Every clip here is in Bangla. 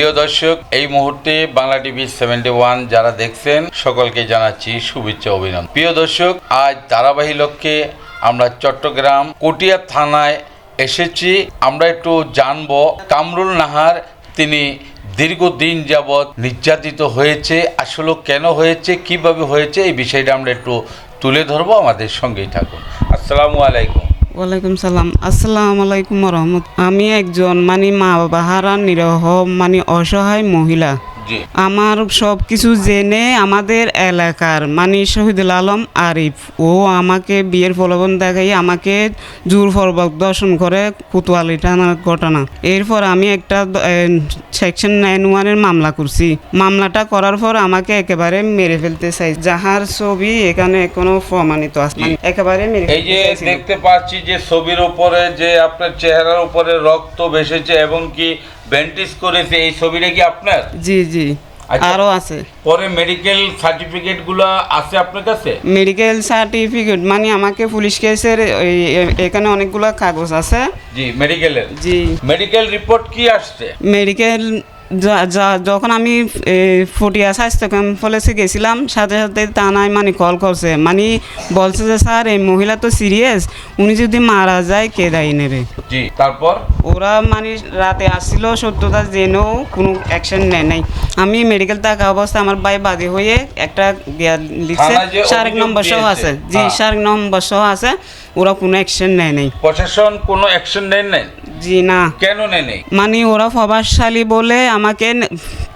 প্রিয় দর্শক, এই মুহূর্তে বাংলা টিভি সেভেন্টি ওয়ান যারা দেখছেন, সকলকে জানাচ্ছি শুভেচ্ছা অভিনন্দন। প্রিয় দর্শক, আজ ধারাবাহী লক্ষ্যে আমরা চট্টগ্রাম কটিয়া থানায় এসেছি। আমরা একটু জানব, কামরুল নাহার তিনি দীর্ঘদিন যাবৎ নির্যাতিত হয়েছে, আসলে কেন হয়েছে, কীভাবে হয়েছে, এই বিষয়টা আমরা একটু তুলে ধরবো। আমাদের সঙ্গেই থাকুন। আসসালামু আলাইকুম। ওয়ালাইকুম সালাম। আসসালাম আলাইকুম রহমত আমি একজন মানে মা বাবা হারা নিরহ মানে অসহায় মহিলা। আমার সব কিছু জেনে আমাদের এলাকার মানে শহীদুল আলম আরিফ ও আমাকে বিয়ের প্রলোভন দেখাই আমাকে জোর ফরবক দর্শন করে কুতুয়ালি টানার ঘটনা। এরপর আমি একটা সেকশন নাইন ওয়ানের মামলা করছি। মামলাটা করার পর আমাকে একেবারে মেরে ফেলতে চাই। যাহার ছবি এখানে কোনো প্রমাণিত আছে। একেবারে মেরে এই যে দেখতে পাচ্ছি যে ছবির উপরে যে আপনার চেহারার উপরে রক্ত ভেসেছে এবং কি ব্যান্ডেজ করেছে এই ছবিটা কি আপনার? জি জি। আচ্ছা। আরও আছে। পরে মেডিকেল সার্টিফিকেটগুলো আছে আপনার কাছে? মেডিকেল সার্টিফিকেট মানে আমাকে পুলিশ কেসের এই- এখানে অনেকগুলো কাগজ আছে। জি মেডিকেলের জি। মেডিকেল রিপোর্ট কি আসছে? মেডিকেল যখন আমি ফটিয়া স্বাস্থ্য কমপ্লেক্সে গেছিলাম সাথে সাথে থানায় মানে কল করছে। মানে বলছে যে স্যার এই মহিলা তো সিরিয়াস উনি যদি মারা যায় কে দায়ী নেবে? তারপর? ওরা মানে রাতে আসছিল সত্যতা জেনেও কোনো অ্যাকশন নেয় নাই। আমি মেডিকেল থাকা অবস্থা আমার ভাই বাদী হয়ে একটা লিখছে যে নম্বর সহ আছে। জি হ্যাঁ। শারীরিক নম্বর সহ আছে ওরা কোনো অ্যাকশন নেয় নাই। প্রশাসন কোনো অ্যাকশন নেন নাই? জি না। কেন নেয় নাই মানে ওরা প্রভাবশালী বলে আমাকে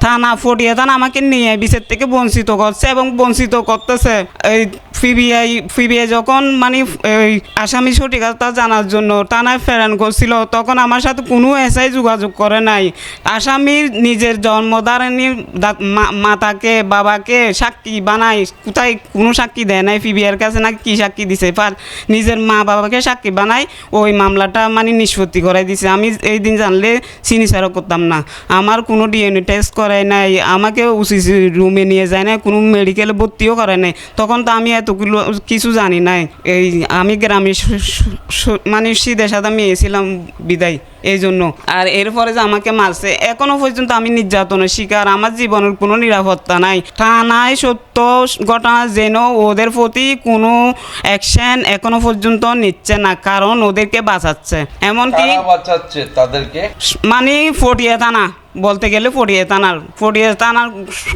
থানা ফটিয়া থানা আমাকে নিয়ে বিচার থেকে বঞ্চিত করছে এবং বঞ্চিত করতেছে। এই ফিবিআই ফিবিআই যখন মানে এই আসামি সঠিকতা জানার জন্য থানায় প্রেরণ করছিল তখন আমার সাথে কোনো এসআই যোগাযোগ করে নাই। আসামির নিজের জন্মদারিণী মা- মাতাকে বাবাকে সাক্ষী বানায়। কোথায় কোনো সাক্ষী দেয় নাই ফিবিআর কাছে না কি সাক্ষী দিছে? পার নিজের মা বাবাকে সাক্ষী বানায়। ওই মামলাটা মানে নিষ্পত্তি করাই দিছে। আমি এই দিন জানলে চিনি ছাড়া করতাম না। আমার কোনো ডিএনএ টেস্ট করায় নাই, আমাকে উচি রুমে নিয়ে যায় নাই, কোনো মেডিকেলে ভর্তিও করায় নাই। তখন তো আমি এত কিছু জানি নাই। এই আমি গ্রামে মানে সিধে আমি এসেছিলাম বিদায়। এই জন্য আর এরপরে যে আমাকে মারছে এখনও পর্যন্ত আমি নির্যাতনের শিকার। আমার জীবনের কোনো নিরাপত্তা নাই। থানায় সত্য ঘটনা যেন ওদের প্রতি কোনো অ্যাকশন এখনও পর্যন্ত নিচ্ছে না কারণ ওদেরকে বাঁচাচ্ছে। এমনকি বাঁচাচ্ছে তাদেরকে? মানে ফটিয়া থানা বলতে গেলে ফটিয়া থানার। ফটিয়া থানার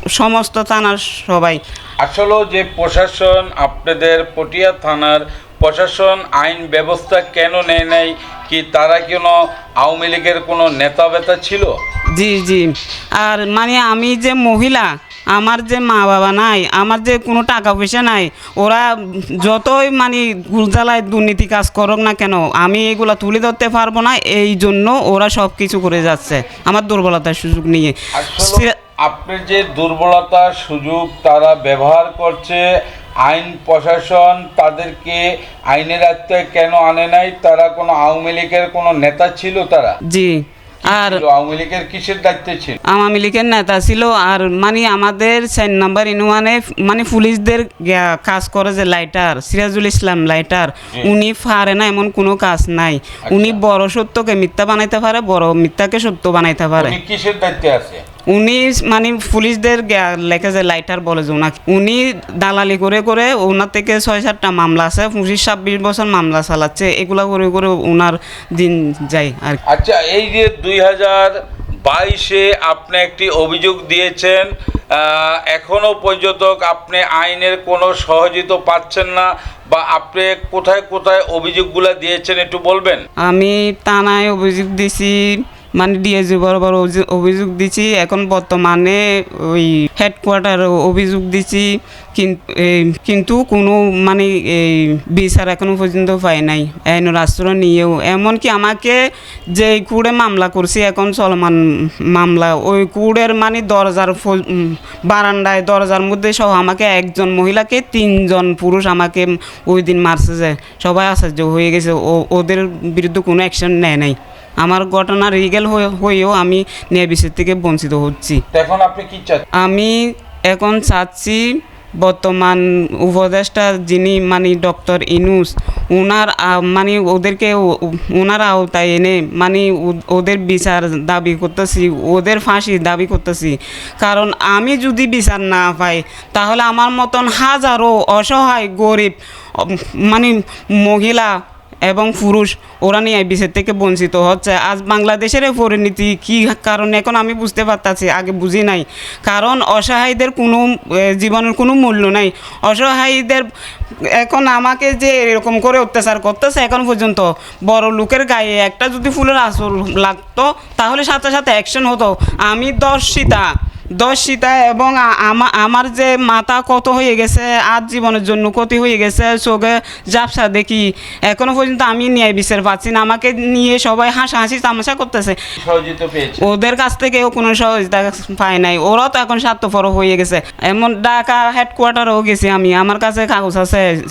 সমস্ত থানার সবাই। আসলে যে প্রশাসন আপনাদের পটিয়া থানার প্রশাসন আইন ব্যবস্থা কেন নেয় নাই? কি তারা কোনো আওয়ামী লীগের কোনো নেতা বেতা ছিল? জি জি। আর মানে আমি যে মহিলা আমার যে মা বাবা নাই আমার যে কোনো টাকা পয়সা নাই ওরা যতই মানে গুলজালায় দুর্নীতি কাজ করুক না কেন আমি এগুলো তুলে ধরতে পারব না এই জন্য ওরা সব কিছু করে যাচ্ছে আমার দুর্বলতার সুযোগ নিয়ে। আপনার যে দুর্বলতার সুযোগ তারা ব্যবহার করছে আইন প্রশাসন তাদেরকে আইনের আত্মায় কেন আনে নাই? তারা কোনো আওয়ামী লীগের কোনো নেতা ছিল তারা? জি আর? আওয়ামী লীগের কিসের দায়িত্বে ছিল? আওয়ামী লীগের নেতা ছিল আর মানে আমাদের চার নাম্বার ইউনিয়নে মানে পুলিশদের কাজ করে যে লাইটার সিরাজুল ইসলাম লাইটার উনি পারে না এমন কোনো কাজ নাই। উনি বড় সত্যকে মিথ্যা বানাইতে পারে বড় মিথ্যাকে সত্য বানাইতে পারে। কিসের দায়িত্বে আছে? উনি মানে পুলিশদের লেখে যে লাইটার বলে যে ওনাকে। উনি দালালি করে করে ওনার থেকে ছয় সাতটা মামলা আছে পঁচিশ ছাব্বিশ বছর মামলা চালাচ্ছে এগুলা করে করে ওনার দিন যায় আর আচ্ছা এই যে দুই হাজার বাইশে আপনি একটি অভিযোগ দিয়েছেন আহ, এখনও পর্যন্ত আপনি আইনের কোনো সহযোগিতা পাচ্ছেন না বা আপনি কোথায় কোথায় অভিযোগগুলো দিয়েছেন একটু বলবেন? আমি থানায় অভিযোগ দিছি মানে ডিএসি বরাবর অভি- অভিযোগ দিছি। এখন বর্তমানে ওই হেডকোয়ার্টার অভিযোগ দিছি। কিন্তু কোনো মানে এই বিচার এখনও পর্যন্ত পাই নাই। আইনের আশ্রয় নিয়েও। এমনকি আমাকে যে কুড়ে মামলা করছি, এখন চলমান মামলা, ওই কুড়ের মানে দরজার বারান্দায়, দরজার মধ্যে সহ আমাকে একজন মহিলাকে তিনজন পুরুষ আমাকে ওই দিন মারছে যে, সবাই আশ্চর্য হয়ে গেছে। ওদের বিরুদ্ধে কোনো অ্যাকশন নেয় নাই। আমার ঘটনা রিগেল হয়েও আমি ন্যায় বিচার থেকে বঞ্চিত হচ্ছি। এখন আপনি কি আমি এখন চাচ্ছি বর্তমান উপদেষ্টা যিনি মানে ডক্টর ইনুস ওনার মানে ওদেরকে ওনার আওতায় এনে মানে ওদের বিচার দাবি করতেছি ওদের ফাঁসি দাবি করতেছি। কারণ আমি যদি বিচার না পাই তাহলে আমার মতন হাজারো অসহায় গরিব মানে মহিলা এবং পুরুষ, ওরা নিয়ে বিচার থেকে বঞ্চিত হচ্ছে। আজ বাংলাদেশের এই পরিণতি কী কারণে এখন আমি বুঝতে পারতাছি, আগে বুঝি নাই। কারণ অসহায়দের কোনো জীবনের কোনো মূল্য নাই। অসহায়দের এখন আমাকে যে এরকম করে অত্যাচার করতেছে এখন পর্যন্ত, বড় লোকের গায়ে একটা যদি ফুলের আসল লাগতো, তাহলে সাথে সাথে অ্যাকশন হতো। আমি দশ সীতা এবং আমার যে মাথা কত হয়ে গেছে আজ জীবনের জন্য ক্ষতি হয়ে গেছে চোখে জাপসা দেখি। এখনও পর্যন্ত আমি ন্যায় বিচার পাচ্ছি না। আমাকে নিয়ে সবাই হাসাহাসি তামাশা করতেছে। ওদের কাছ থেকেও কোনো সহযোগিতা পায় নাই। ওরাও তো এখন স্বার্থপর হয়ে গেছে। এমন ঢাকা হেডকোয়ার্টারও গেছি আমি। আমার কাছে কাগজ আছে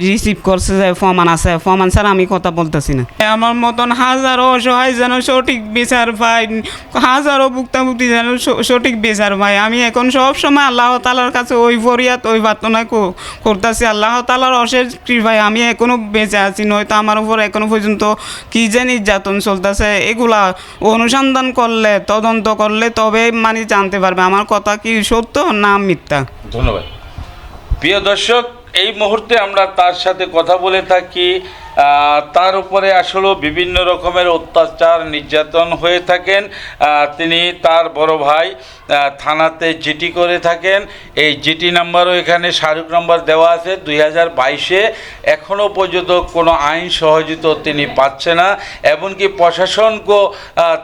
রিসিভ করছে যে ফমান আছে। ফমান স্যার আমি কথা বলতেছি না। আমার মতন হাজারো অসহায় যেন সঠিক বিচার পায়। হাজারো ভুক্তাভুক্তি যেন স- সঠিক বিচার পায় আমি এখন সব সময় আল্লাহ তালার কাছে ওই ফরিয়াদ, ওই কো- করতেছি। আল্লাহ তালার অশেষ কৃপায় আমি এখনও বেঁচে আছি, নয়তো আমার উপর এখনও পর্যন্ত কি যে নির্যাতন চলতেছে, এগুলা অনুসন্ধান করলে, তদন্ত করলে তবে মানে জানতে পারবে। আমার কথা কি সত্য না মিথ্যা? ধন্যবাদ। প্রিয় দর্শক, এই মুহূর্তে আমরা তার সাথে কথা বলে থাকি তার উপরে আসলে বিভিন্ন রকমের অত্যাচার নির্যাতন হয়ে থাকেন। তিনি তার বড় ভাই থানাতে জিটি করে থাকেন। এই জিটি নাম্বারও এখানে শাহরুখ নাম্বার দেওয়া আছে। দুই হাজার বাইশে এখনও পর্যন্ত কোনো আইন সহযোগিত তিনি পাচ্ছে না। এমনকি প্রশাসনকেও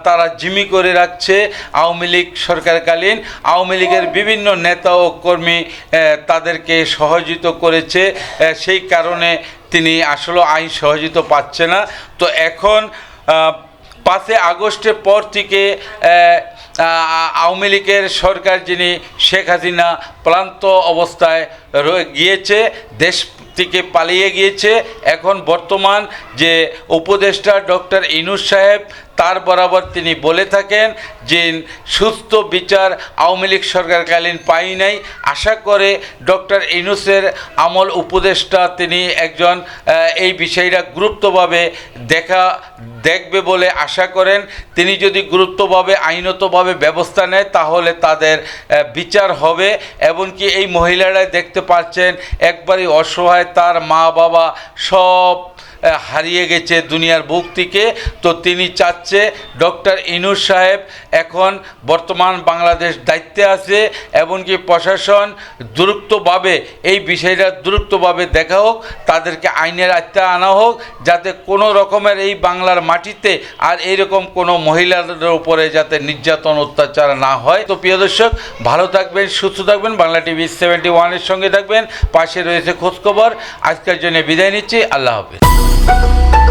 তারা জিমি করে রাখছে আওয়ামী লীগ সরকারকালীন। আওয়ামী লীগের বিভিন্ন নেতা ও কর্মী তাদেরকে সহযোগিত করেছে। সেই কারণে তিনি আসলে আইন সহযোগিত পাচ্ছে না। তো এখন পাঁচে আগস্টের পর থেকে আওয়ামী লীগের সরকার যিনি শেখ হাসিনা প্রান্ত অবস্থায় রয়ে গিয়েছে, দেশ থেকে পালিয়ে গিয়েছে। এখন বর্তমান যে উপদেষ্টা ডক্টর ইনুস সাহেব, তার বরাবর তিনি বলে থাকেন যে, সুস্থ বিচার আওয়ামী লীগ সরকারকালীন পাই নাই। আশা করে ডক্টর ইনুসের আমল উপদেষ্টা তিনি একজন এই বিষয়টা গুরুত্বভাবে দেখা দেখবে বলে আশা করেন। তিনি যদি গুরুত্বভাবে, আইনতভাবে ব্যবস্থা নেয়, তাহলে তাদের বিচার হবে। এমনকি এই মহিলারা দেখতে পাচ্ছেন, একবারই অসহায় তার মা বাবা সব হারিয়ে গেছে দুনিয়ার বুক থেকে। তো তিনি চাচ্ছে ডক্টর ইনুস সাহেব এখন বর্তমান বাংলাদেশ দায়িত্বে আছে, এমনকি প্রশাসন দ্রুতভাবে এই বিষয়টা দ্রুতভাবে দেখা হোক, তাদেরকে আইনের আয়ত্তে আনা হোক, যাতে কোনো রকমের এই বাংলার মাটিতে আর এইরকম কোনো মহিলাদের উপরে যাতে নির্যাতন, অত্যাচার না হয়। তো প্রিয় দর্শক, ভালো থাকবেন, সুস্থ থাকবেন। বাংলা টিভি সেভেন্টি ওয়ানের সঙ্গে থাকবেন। পাশে রয়েছে খোঁজখবর আজকের জন্য বিদায় নিচ্ছি। আল্লাহ হাফিজ। Thank you.